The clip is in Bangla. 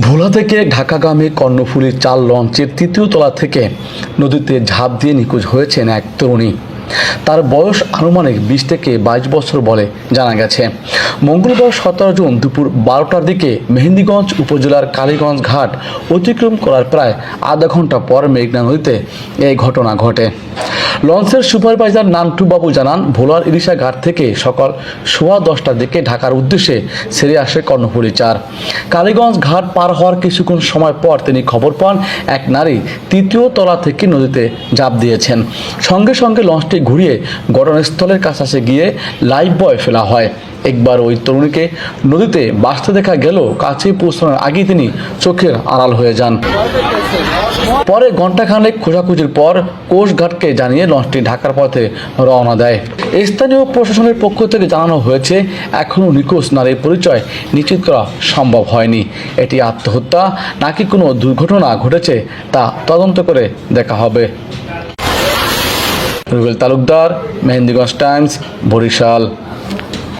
ভোলা থেকে ঢাকাগামী কর্ণফুলীর চাল লঞ্চের তৃতীয় তলা থেকে নদীতে ঝাঁপ দিয়ে নিখোঁজ হয়েছেন এক তরুণী। তার বয়স আনুমানিক বিশ থেকে বাইশ বছর বলে জানা গেছে। মঙ্গলবার সতেরো জুন দুপুর বারোটার দিকে মেহেন্দিগঞ্জ উপজেলার কালীগঞ্জ ঘাট অতিক্রম করার প্রায় আধা ঘণ্টা পর মেঘনা নদীতে এই ঘটনা ঘটে। লঞ্চের সুপারভাইজার নান্টু বাবু জানান, ভোলার ইলিশা ঘাট থেকে সকাল সোয়া দশটার দিকে ঢাকার উদ্দেশ্যে ছেড়ে আসে কর্ণফুলী চার। কালীগঞ্জ ঘাট পার হওয়ার কিছুক্ষণ সময় পর তিনি খবর পান, এক নারী তৃতীয় তলা থেকে নদীতে ঝাঁপ দিয়েছেন। সঙ্গে সঙ্গে লঞ্চটি ঘুরিয়ে ঘটনাস্থলের কাছাকাছি গিয়ে লাইফ বয় ফেলা হয়। একবার ওই তরুণীকে নদীতে বাঁচতে দেখা গেলেও কাছে পৌঁছানোর আগেই তিনি চোখের আড়াল হয়ে যান। পরে ঘণ্টাখানেক খোঁজাখুঁজির পর কোষঘাটকে জানিয়ে লঞ্চটি ঢাকার পথে রওনা দেয়। স্থানীয় প্রশাসনের পক্ষ থেকে জানানো হয়েছে এখনও নিখোঁজ নারীর পরিচয় নিশ্চিত করা সম্ভব হয়নি। এটি আত্মহত্যা নাকি কোনো দুর্ঘটনা ঘটেছে তা তদন্ত করে দেখা হবে। রুবেল তালুকদার মেহেন্দিগঞ্জ টাইমস বরিশাল।